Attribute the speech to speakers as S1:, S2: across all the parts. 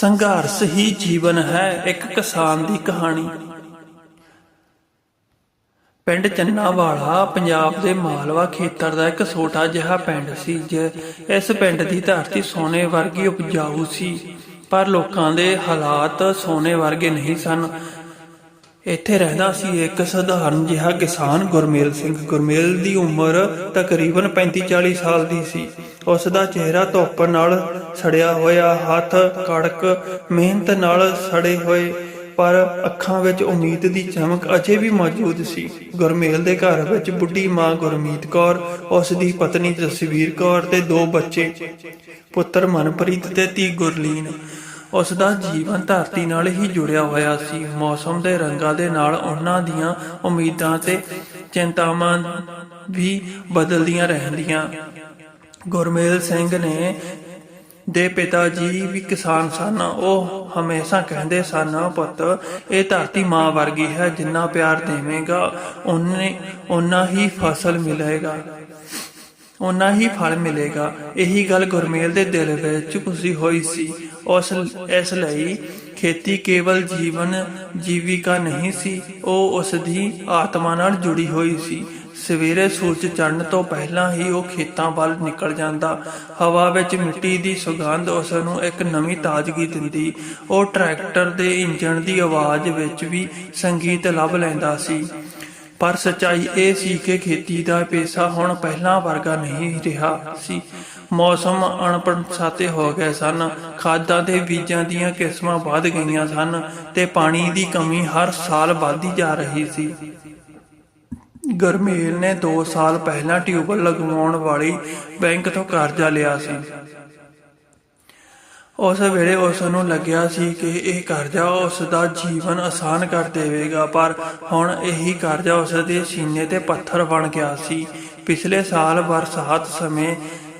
S1: ਸੰਘਰਸ਼ ਹੀ ਜੀਵਨ ਹੈ ਇੱਕ ਕਿਸਾਨ ਦੀ ਕਹਾਣੀ। ਪਿੰਡ ਚੰਨਾਵਾਲਾ, ਪੰਜਾਬ ਦੇ ਮਾਲਵਾ ਖੇਤਰ ਦਾ ਇੱਕ ਛੋਟਾ ਜਿਹਾ ਪਿੰਡ ਸੀ, ਜੇ ਇਸ ਪਿੰਡ ਦੀ ਧਰਤੀ ਸੋਨੇ ਵਰਗੀ ਉਪਜਾਊ ਸੀ, ਪਰ ਲੋਕਾਂ ਦੇ ਹਾਲਾਤ ਸੋਨੇ ਵਰਗੇ ਨਹੀਂ ਸਨ। ਇੱਥੇ ਰਹਿੰਦਾ ਸੀ ਇੱਕ ਸਧਾਰਨ ਜਿਹਾ ਕਿਸਾਨ ਗੁਰਮੇਲ ਸਿੰਘ। ਗੁਰਮੇਲ ਦੀ ਉਮਰ ਤਕਰੀਬਨ 35-40 ਸਾਲ ਦੀ ਸੀ। ਉਸ ਦਾ ਚਿਹਰਾ ਧੁੱਪ ਨਾਲ ਸੜਿਆ ਹੋਇਆ, ਹੱਥ ਕੜਕ, ਮਿਹਨਤ ਨਾਲ ਸੜੇ ਹੋਏ, ਪਰ ਅੱਖਾਂ ਵਿੱਚ ਉਮੀਦ ਦੀ ਚਮਕ ਅਜੇ ਵੀ ਮੌਜੂਦ ਸੀ। ਗੁਰਮੇਲ ਦੇ ਘਰ ਵਿੱਚ ਬੁੱਢੀ ਮਾਂ ਗੁਰਮੀਤ ਕੌਰ, ਉਸ ਦੀ ਪਤਨੀ ਜਸਵੀਰ ਕੌਰ ਤੇ ਦੋ ਬੱਚੇ, ਪੁੱਤਰ ਮਨਪ੍ਰੀਤ ਤੇ ਧੀ ਗੁਰਲੀਨ। ਉਸ ਦਾ ਜੀਵਨ ਧਰਤੀ ਨਾਲ ਹੀ ਜੁੜਿਆ ਹੋਇਆ ਸੀ। ਮੌਸਮ ਦੇ ਰੰਗਾਂ ਦੇ ਨਾਲ ਉਹਨਾਂ ਦੀਆਂ ਉਮੀਦਾਂ ਤੇ ਚਿੰਤਾਵਾਂ ਵੀ ਬਦਲਦੀਆਂ ਰਹਿੰਦੀਆਂ। ਗੁਰਮੇਲ ਸਿੰਘ ਨੇ ਦੇ ਪਿਤਾ ਜੀ ਵੀ ਕਿਸਾਨ ਸਨ। ਉਹ ਹਮੇਸ਼ਾ ਕਹਿੰਦੇ ਸਨ, ਪੁੱਤ, ਇਹ ਧਰਤੀ ਮਾਂ ਵਰਗੀ ਹੈ, ਜਿੰਨਾ ਪਿਆਰ ਦੇਵੇਂਗਾ, ਉਹਨੇ ਉਨਾ ਹੀ ਫਸਲ ਮਿਲੇਗਾ ਉਨਾ ਹੀ ਫਲ ਮਿਲੇਗਾ। ਇਹੀ ਗੱਲ ਗੁਰਮੇਲ ਦੇ ਦਿਲ ਵਿੱਚ ਘੁਸੀ ਹੋਈ ਸੀ। ਉਸ ਇਸ ਲਈ ਖੇਤੀ ਕੇਵਲ ਜੀਵਨ, ਜੀਵਿਕਾ ਨਹੀਂ ਸੀ, ਉਹ ਉਸ ਦੀ ਆਤਮਾ ਨਾਲ ਜੁੜੀ ਹੋਈ ਸੀ। ਸਵੇਰੇ ਸੂਰਜ ਚੜ੍ਹਨ ਤੋਂ ਪਹਿਲਾਂ ਹੀ ਉਹ ਖੇਤਾਂ ਵੱਲ ਨਿਕਲ ਜਾਂਦਾ। ਹਵਾ ਵਿੱਚ ਮਿੱਟੀ ਦੀ ਸੁਗੰਧ ਉਸ ਨੂੰ ਇੱਕ ਨਵੀਂ ਤਾਜ਼ਗੀ ਦਿੰਦੀ। ਉਹ ਟਰੈਕਟਰ ਦੇ ਇੰਜਣ ਦੀ ਆਵਾਜ਼ ਵਿੱਚ ਵੀ ਸੰਗੀਤ ਲੱਭ ਲੈਂਦਾ ਸੀ। ਪਰ ਸਚਾਈ ਇਹ ਸੀ ਕਿ ਖੇਤੀ ਦਾ ਪੇਸ਼ਾ ਹੁਣ ਪਹਿਲਾਂ ਵਰਗਾ ਨਹੀਂ ਰਿਹਾ ਸੀ। ਮੌਸਮ ਅਣਪਛਾਤੇ ਹੋ ਗਏ ਸਨ। ਖਾਦਾਂ ਤੇ ਬੀਜਾਂ ਦੀਆਂ ਕਿਸਮਾਂ ਵੱਧ ਗਈਆਂ ਸਨ ਤੇ ਪਾਣੀ ਦੀ ਕਮੀ ਹਰ ਸਾਲ ਵੱਧਦੀ ਜਾ ਰਹੀ ਸੀ। ਗਰਮੇਲ ਨੇ 2 ਸਾਲ ਪਹਿਲਾਂ ਟਿਊਬਲ ਲਗਵਾਉਣ ਵਾਲੀ ਬੈਂਕ ਤੋਂ ਕਰਜ਼ਾ ਲਿਆ ਸੀ। ਉਸ ਵੇਲੇ ਉਸ ਨੂੰ ਲੱਗਿਆ ਸੀ ਕਿ ਇਹ ਕਰਜ਼ਾ ਉਸ ਦਾ ਜੀਵਨ ਆਸਾਨ ਕਰ ਦੇਵੇਗਾ, ਪਰ ਹੁਣ ਇਹੀ ਕਰਜ਼ਾ ਉਸ ਦੇ ਸੀਨੇ ਤੇ ਪੱਥਰ ਬਣ ਗਿਆ ਸੀ। ਪਿਛਲੇ ਸਾਲ ਬਰਸਾਤ ਸਮੇਂ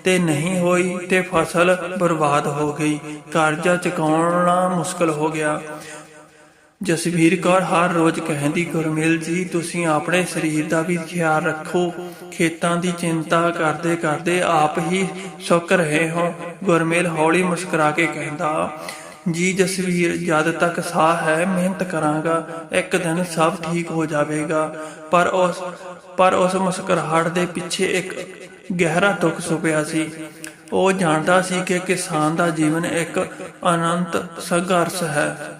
S1: ਤੇ ਨਹੀਂ ਹੋਈ ਤੇ ਫਸਲ ਬਰਬਾਦ ਹੋ ਗਈ। ਕਰਜ਼ਾ ਚੁਕਾਉਣਾ ਮੁਸ਼ਕਲ ਹੋ ਗਿਆ। ਜਸਵੀਰ ਕੌਰ ਹਰ ਰੋਜ਼ ਕਹਿੰਦੀ, ਗੁਰਮੇਲ ਜੀ, ਤੁਸੀਂ ਆਪਣੇ ਸਰੀਰ ਦਾ ਵੀ ਖਿਆਲ ਰੱਖੋ। ਖੇਤਾਂ ਦੀ ਚਿੰਤਾ ਕਰਦੇ ਕਰਦੇ ਆਪ ਹੀ ਸੁੱਕ ਰਹੇ ਹੋ। ਗੁਰਮੇਲ ਹੌਲੀ ਮੁਸਕਰਾ ਕੇ ਕਹਿੰਦਾ, ਜੀ ਜਸਵੀਰ, ਜਦ ਤੱਕ ਸਾਹ ਹੈ, ਮਿਹਨਤ ਕਰਾਂਗਾ। ਇੱਕ ਦਿਨ ਸਭ ਠੀਕ ਹੋ ਜਾਵੇਗਾ। ਪਰ ਉਸ ਪਰ ਉਸ ਮੁਸਕਰਾਹਟ ਦੇ ਪਿੱਛੇ ਇੱਕ ਗਹਿਰਾ ਦੁੱਖ ਸੁਪਿਆ ਸੀ। ਉਹ ਜਾਣਦਾ ਸੀ ਕਿ ਕਿਸਾਨ ਦਾ ਜੀਵਨ ਇੱਕ ਅਨੰਤ ਸੰਘਰਸ਼ ਹੈ।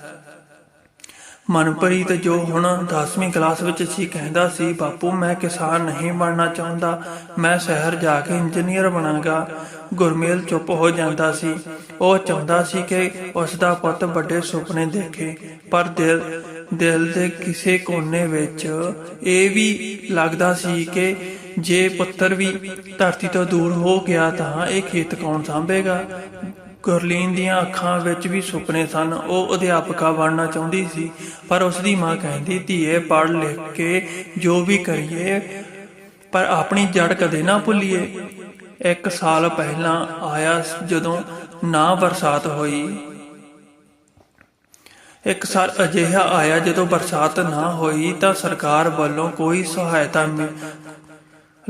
S1: ਮਨਪ੍ਰੀਤ ਜੋ ਹੁਣ 10ਵੀਂ ਕਲਾਸ ਵਿੱਚ ਸੀ, ਕਹਿੰਦਾ ਸੀ, ਬਾਪੂ, ਮੈਂ ਕਿਸਾਨ ਨਹੀਂ ਬਣਨਾ ਚਾਹੁੰਦਾ। ਮੈਂ ਸ਼ਹਿਰ ਜਾ ਕੇ ਇੰਜੀਨੀਅਰ ਬਣਾਂਗਾ। ਗੁਰਮੇਲ ਚੁੱਪ ਹੋ ਜਾਂਦਾ ਸੀ। ਉਹ ਚਾਹੁੰਦਾ ਸੀ ਕਿ ਉਸ ਦਾ ਪੁੱਤ ਵੱਡੇ ਸੁਪਨੇ ਦੇਖੇ, ਪਰ ਦਿਲ ਦਿਲ ਦੇ ਕਿਸੇ ਕੋਨੇ ਵਿੱਚ ਇਹ ਵੀ ਲੱਗਦਾ ਸੀ ਕਿ ਜੇ ਪੁੱਤਰ ਵੀ ਧਰਤੀ ਤੋਂ ਦੂਰ ਹੋ ਗਿਆ ਤਾਂ ਇਹ ਖੇਤ ਕੌਣ ਸੰਭੇਗਾ? ਗੁਰਲੀਨ ਦੀਆਂ ਅੱਖਾਂ ਵਿੱਚ ਵੀ ਸੁਪਨੇ ਸਨ। ਉਹ ਅਧਿਆਪਕਾ ਬਣਨਾ ਚਾਹੁੰਦੀ ਸੀ, ਪਰ ਉਸ ਦੀ ਮਾਂ ਕਹਿੰਦੀ, ਧੀਏ, ਪੜ੍ਹ ਲਿਖ ਕੇ ਜੋ ਵੀ ਕਰੀਏ, ਪਰ ਆਪਣੀ ਜੜ ਕਦੇ ਨਾ ਭੁੱਲੀਏ। ਇੱਕ ਸਾਲ ਪਹਿਲਾਂ ਆਇਆ ਜਦੋਂ ਨਾ ਬਰਸਾਤ ਹੋਈ। ਇੱਕ ਸਾਲ ਅਜਿਹਾ ਆਇਆ ਜਦੋਂ ਬਰਸਾਤ ਨਾ ਹੋਈ ਤਾਂ ਸਰਕਾਰ ਵੱਲੋਂ ਕੋਈ ਸਹਾਇਤਾ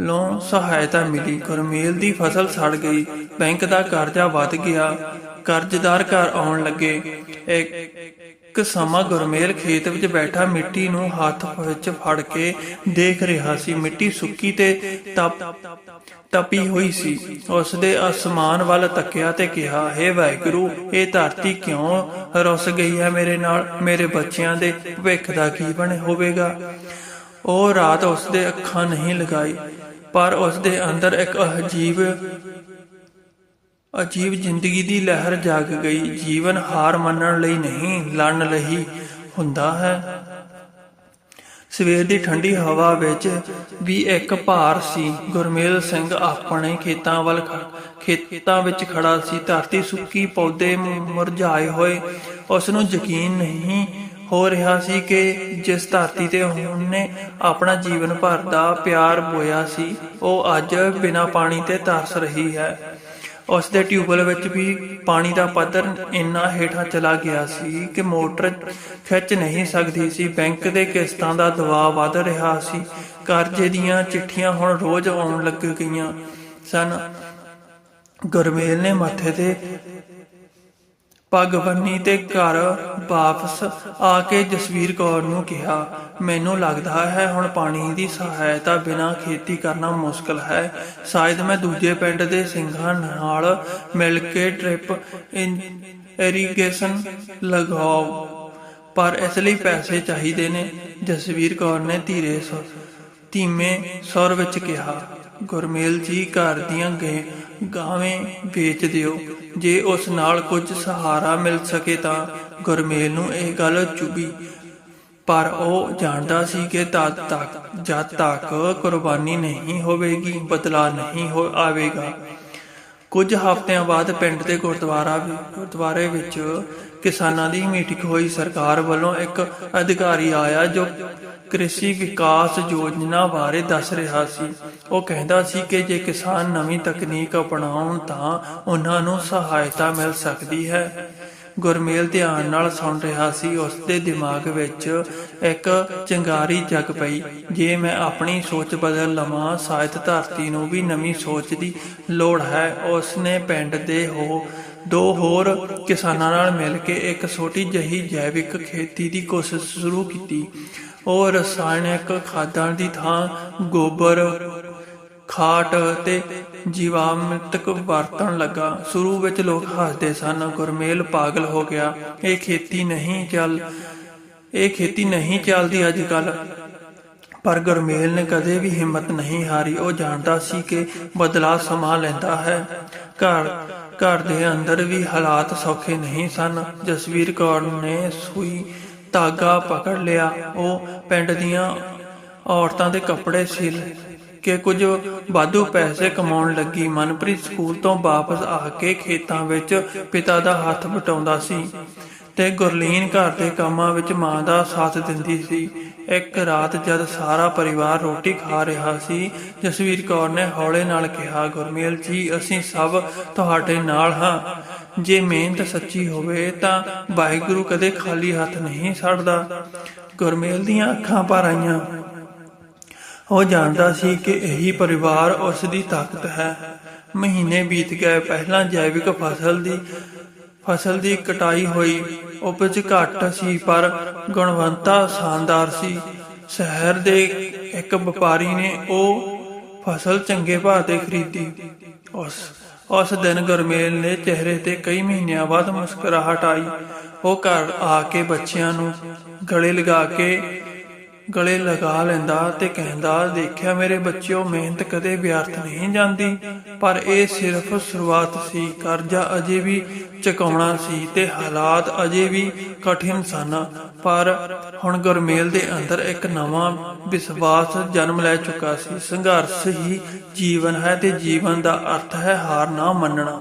S1: ਮਿ- ਸਹਾਇਤਾ ਮਿਲੀ। ਗੁਰਮੇਲ ਦੀ ਫਸਲ ਸੜ ਗਈ। ਬੈਂਕ ਦਾ ਕਰਜ਼ਾ ਵੱਧ ਗਿਆ। ਕਰਜ਼ਦਾਰ ਘਰ ਆਉਣ ਲੱਗੇ। ਇੱਕ ਸਮਾਂ ਗੁਰਮੇਲ ਖੇਤ ਵਿੱਚ ਬੈਠਾ ਮਿੱਟੀ ਨੂੰ ਹੱਥ ਵਿੱਚ ਫੜ ਕੇ ਦੇਖ ਰਿਹਾ ਸੀ। ਮਿੱਟੀ ਸੁੱਕੀ ਤੇ ਤਪ, ਤਪੀ ਹੋਈ ਸੀ। ਉਸ ਦੇ ਅਸਮਾਨ ਵੱਲ ਤੱਕਿਆ ਤੇ ਕਿਹਾ, ਹੈ ਵਾਹਿਗੁਰੂ, ਇਹ ਧਰਤੀ ਕਿਉਂ ਰੁੱਸ ਗਈ ਹੈ ਮੇਰੇ ਨਾਲ? ਮੇਰੇ ਬੱਚਿਆਂ ਦੇ ਭਵਿੱਖ ਦਾ ਕੀ ਬਣੇ ਹੋਵੇਗਾ? ਉਹ ਰਾਤ ਉਸ ਦੇ ਅੱਖਾਂ ਨਹੀਂ ਲਗਾਈ। ਪਰ ਉਸ ਦੇ ਅੰਦਰ ਇੱਕ ਅਜੀਬ ਅਜੀਬ ਜ਼ਿੰਦਗੀ ਦੀ ਲਹਿਰ ਜਾਗ ਗਈ। ਜੀਵਨ ਹਾਰ ਮੰਨਣ ਲਈ ਨਹੀਂ, ਲੜਨ ਲਈ ਹੁੰਦਾ ਹੈ। ਸਵੇਰ ਦੀ ਠੰਡੀ ਹਵਾ ਵਿੱਚ ਵੀ ਇੱਕ ਭਾਰ ਸੀ। ਗੁਰਮੇਲ ਸਿੰਘ ਆਪਣੇ ਖੇਤਾਂ ਵੱਲ ਖ- ਖੇਤਾਂ ਵਿੱਚ ਖੜਾ ਸੀ। ਧਰਤੀ ਸੁੱਕੀ ਪੌਦੇ ਮੁਰਝਾਏ ਹੋਏ। ਉਸ ਨੂੰ ਯਕੀਨ ਨਹੀਂ ਹੋ ਰਿਹਾ ਸੀ ਕਿ ਜਿਸ ਧਰਤੀ ਤੇ ਉਹਨੇ ਆਪਣਾ ਜੀਵਨ ਭਰ ਦਾ ਪਿਆਰ ਬੋਇਆ ਸੀ, ਉਹ ਅੱਜ ਬਿਨਾਂ ਪਾਣੀ ਤੇ ਤਰਸ ਰਹੀ ਹੈ। ਉਸ ਦੇ ਟਿਊਬਲ ਵਿੱਚ ਵੀ ਪਾਣੀ ਦਾ ਪੱਧਰ ਇੰਨਾ ਹੇਠਾਂ ਚਲਾ ਗਿਆ ਸੀ ਕਿ ਮੋਟਰ ਖਿੱਚ ਨਹੀਂ ਸਕਦੀ ਸੀ। ਬੈਂਕ ਦੇ ਕਿਸ਼ਤਾਂ ਦਾ ਦਬਾਅ ਵੱਧ ਰਿਹਾ ਸੀ। ਕਰਜ਼ੇ ਦੀਆਂ ਚਿੱਠੀਆਂ ਹੁਣ ਰੋਜ਼ ਆਉਣ ਲੱਗ ਗਈਆਂ ਸਨ। ਗੁਰਮੇਲ ਨੇ ਮੱਥੇ ਤੇ ਪੱਗ ਬੰਨੀ ਤੇ ਘਰ ਵਾਪਸ ਆ ਕੇ ਜਸਵੀਰ ਕੌਰ ਨੂੰ ਕਿਹਾ, ਮੈਨੂੰ ਲੱਗਦਾ ਹੈ ਹੁਣ ਪਾਣੀ ਦੀ ਸਹਾਇਤਾ ਬਿਨਾਂ ਖੇਤੀ ਕਰਨਾ ਮੁਸ਼ਕਲ ਹੈ। ਸ਼ਾਇਦ ਮੈਂ ਦੂਜੇ ਪਿੰਡ ਦੇ ਸਿੰਘਾਂ ਨਾਲ ਮਿਲ ਕੇ ਡ੍ਰਿਪ ਇਰੀਗੇਸ਼ਨ ਲਗਾਓ ਪਰ ਇਸ ਲਈ ਪੈਸੇ ਚਾਹੀਦੇ ਨੇ। ਜਸਵੀਰ ਕੌਰ ਨੇ ਧੀਰੇ ਧੀਮੇ ਸੁਰ ਵਿੱਚ ਕਿਹਾ। ਗੁਰਮੇਲ ਜੀ ਘਰ ਦੀਆਂ ਗਏ, ਗਾਵੇਂ ਵੇਚ ਦਿਓ। ਜੇ ਉਸ ਨਾਲ ਕੁਝ ਸਹਾਰਾ ਮਿਲ ਸਕੇ ਤਾਂ ਗੁਰਮੇਲ ਨੂੰ ਇਹ ਗੱਲ ਚੁਭੀ ਪਰ ਉਹ ਜਾਣਦਾ ਸੀ ਕਿ ਤਦ ਤੱਕ, ਜਦ ਤੱਕ ਕੁਰਬਾਨੀ ਨਹੀਂ ਹੋਵੇਗੀ, ਬਦਲਾ ਨਹੀਂ ਹੋ ਆਵੇਗਾ। ਕੁਝ ਹਫ਼ਤਿਆਂ ਬਾਅਦ ਪਿੰਡ ਦੇ ਗੁਰਦੁਆਰਾ ਗੁਰਦੁਆਰੇ ਵਿੱਚ ਕਿਸਾਨਾਂ ਦੀ ਮੀਟਿੰਗ ਹੋਈ। ਸਰਕਾਰ ਵੱਲੋਂ ਇੱਕ ਅਧਿਕਾਰੀ ਆਇਆ ਜੋ ਕ੍ਰਿਸ਼ੀ ਵਿਕਾਸ ਯੋਜਨਾ ਬਾਰੇ ਦੱਸ ਰਿਹਾ ਸੀ। ਉਹ ਕਹਿੰਦਾ ਸੀ ਕਿ ਜੇ ਕਿਸਾਨ ਨਵੀਂ ਤਕਨੀਕ ਅਪਣਾਉਣ ਤਾਂ ਉਹਨਾਂ ਨੂੰ ਸਹਾਇਤਾ ਮਿਲ ਸਕਦੀ ਹੈ। ਗੁਰਮੇਲ ਧਿਆਨ ਨਾਲ ਸੁਣ ਰਿਹਾ ਸੀ। ਉਸ ਦੇ ਦਿਮਾਗ ਵਿੱਚ ਇੱਕ ਚੰਗਾਰੀ ਜਗ ਪਈ। ਜੇ ਮੈਂ ਆਪਣੀ ਸੋਚ ਬਦਲ ਲਵਾਂ, ਸ਼ਾਇਦ ਧਰਤੀ ਨੂੰ ਵੀ ਨਵੀਂ ਸੋਚ ਦੀ ਲੋੜ ਹੈ। ਉਸ ਨੇ ਪਿੰਡ ਦੇ ਹੋ ਦੋ ਹੋਰ ਕਿਸਾਨਾਂ ਨਾਲ ਮਿਲ ਕੇ ਇੱਕ ਛੋਟੀ ਜਹੀ ਜੈਵਿਕ ਖੇਤੀ ਦੀ ਕੋਸ਼ਿਸ਼ ਸ਼ੁਰੂ ਕੀਤੀ। ਉਹ ਰਸਾਇਣਿਕ ਖਾਦਾਂ ਦੀ ਥਾਂ ਗੋਬਰ, ਖਾਟ ਤੇ ਜੀਵਾਮ੍ਰਿਤਕ ਵਰਤਣ ਲੱਗਾ। ਸ਼ੁਰੂ ਵਿੱਚ ਲੋਕ ਹੱਸਦੇ ਸਨ, ਗੁਰਮੇਲ ਪਾਗਲ ਹੋ ਗਿਆ। ਇਹ ਖੇਤੀ ਨਹੀਂ ਚੱਲ, ਇਹ ਖੇਤੀ ਨਹੀਂ ਚੱਲਦੀ ਅੱਜ ਕੱਲ ਪਰ ਗੁਰਮੇਲ ਨੇ ਕਦੇ ਵੀ ਹਿੰਮਤ ਨਹੀਂ ਹਾਰੀ। ਉਹ ਜਾਣਦਾ ਸੀ ਕਿ ਬਦਲਾਅ ਸਮਾਂ ਲੈਂਦਾ ਹੈ। ਘਰ ਘਰ ਦੇ ਅੰਦਰ ਵੀ ਹਾਲਾਤ ਸੌਖੇ ਨਹੀਂ ਸਨ। ਜਸਵੀਰ ਕੌਰ ਨੇ ਸੂਈ ਧਾਗਾ ਪਕੜ ਲਿਆ। ਉਹ ਪਿੰਡ ਦੀਆਂ ਔਰਤਾਂ ਦੇ ਕੱਪੜੇ ਸਿਲ ਕਿ ਕੁਝ ਵਾਧੂ ਪੈਸੇ ਕਮਾਉਣ ਲੱਗੀ। ਮਨਪ੍ਰੀਤ ਸਕੂਲ ਤੋਂ ਵਾਪਸ ਆ ਕੇ ਖੇਤਾਂ ਵਿੱਚ ਪਿਤਾ ਦਾ ਹੱਥ ਵਟਾਉਂਦਾ ਸੀ ਤੇ ਗੁਰਲੀਨ ਘਰ ਦੇ ਕੰਮਾਂ ਵਿੱਚ ਮਾਂ ਦਾ ਸਾਥ ਦਿੰਦੀ ਸੀ। ਇੱਕ ਰਾਤ ਜਦ ਸਾਰਾ ਪਰਿਵਾਰ ਰੋਟੀ ਖਾ ਰਿਹਾ ਸੀ, ਜਸਵੀਰ ਕੌਰ ਨੇ ਹੌਲੇ ਨਾਲ ਕਿਹਾ, ਗੁਰਮੇਲ ਜੀ, ਅਸੀਂ ਸਭ ਤੁਹਾਡੇ ਨਾਲ ਹਾਂ। ਜੇ ਮਿਹਨਤ ਸੱਚੀ ਹੋਵੇ ਤਾਂ ਵਾਹਿਗੁਰੂ ਕਦੇ ਖਾਲੀ ਹੱਥ ਨਹੀਂ ਛੱਡਦਾ। ਗੁਰਮੇਲ ਦੀਆਂ ਅੱਖਾਂ ਭਰ ਆਈਆਂ। ਉਹ ਜਾਣਦਾ ਸੀ ਕਿ ਇਹੀ ਪਰਿਵਾਰ ਉਸ ਦੀ ਤਾਕਤ ਹੈ। ਮਹੀਨੇ ਬੀਤ ਗਏ, ਪਹਿਲਾਂ ਜੈਵਿਕ ਫਸਲ ਦੀ ਫਸਲ ਦੀ ਕਟਾਈ ਹੋਈ, ਉਪਜ ਘੱਟ ਸੀ, ਪਰ ਗੁਣਵੰਤਾ ਸ਼ਾਨਦਾਰ ਸੀ। ਸ਼ਹਿਰ ਦੇ ਇੱਕ ਵਪਾਰੀ ਨੇ ਉਹ ਫਸਲ ਚੰਗੇ ਭਾਅ ਤੇ ਖਰੀਦੀ। ਉਸ ਉਸ ਦਿਨ ਗੁਰਮੇਲ ਨੇ ਚਿਹਰੇ ਤੇ ਕਈ ਮਹੀਨਿਆਂ ਬਾਅਦ ਮੁਸਕਰਾਹਟ ਆਈ। ਉਹ ਘਰ ਆ ਕੇ ਬੱਚਿਆਂ ਨੂੰ ਗਲੇ ਲਗਾ ਕੇ ਗਲੇ ਲਗਾ ਲੈਂਦਾ ਤੇ ਕਹਿੰਦਾ, ਦੇਖਿਆ ਮੇਰੇ ਬੱਚਿਓ, ਮਿਹਨਤ ਕਦੇ ਵਿਅਰਥ ਨਹੀਂ ਜਾਂਦੀ। ਪਰ ਇਹ ਸਿਰਫ ਸ਼ੁਰੂਆਤ ਸੀ। ਕਰਜ਼ਾ ਅਜੇ ਵੀ ਚੁਕਾਉਣਾ ਸੀ ਤੇ ਹਾਲਾਤ ਅਜੇ ਵੀ ਕਠਿਨ ਸਨ। ਪਰ ਹੁਣ ਗੁਰਮੇਲ ਦੇ ਅੰਦਰ ਇੱਕ ਨਵਾਂ ਵਿਸ਼ਵਾਸ ਜਨਮ ਲੈ ਚੁੱਕਾ ਸੀ। ਸੰਘਰਸ਼ ਹੀ ਜੀਵਨ ਹੈ ਤੇ ਜੀਵਨ ਦਾ ਅਰਥ ਹੈ ਹਾਰ ਨਾ ਮੰਨਣਾ।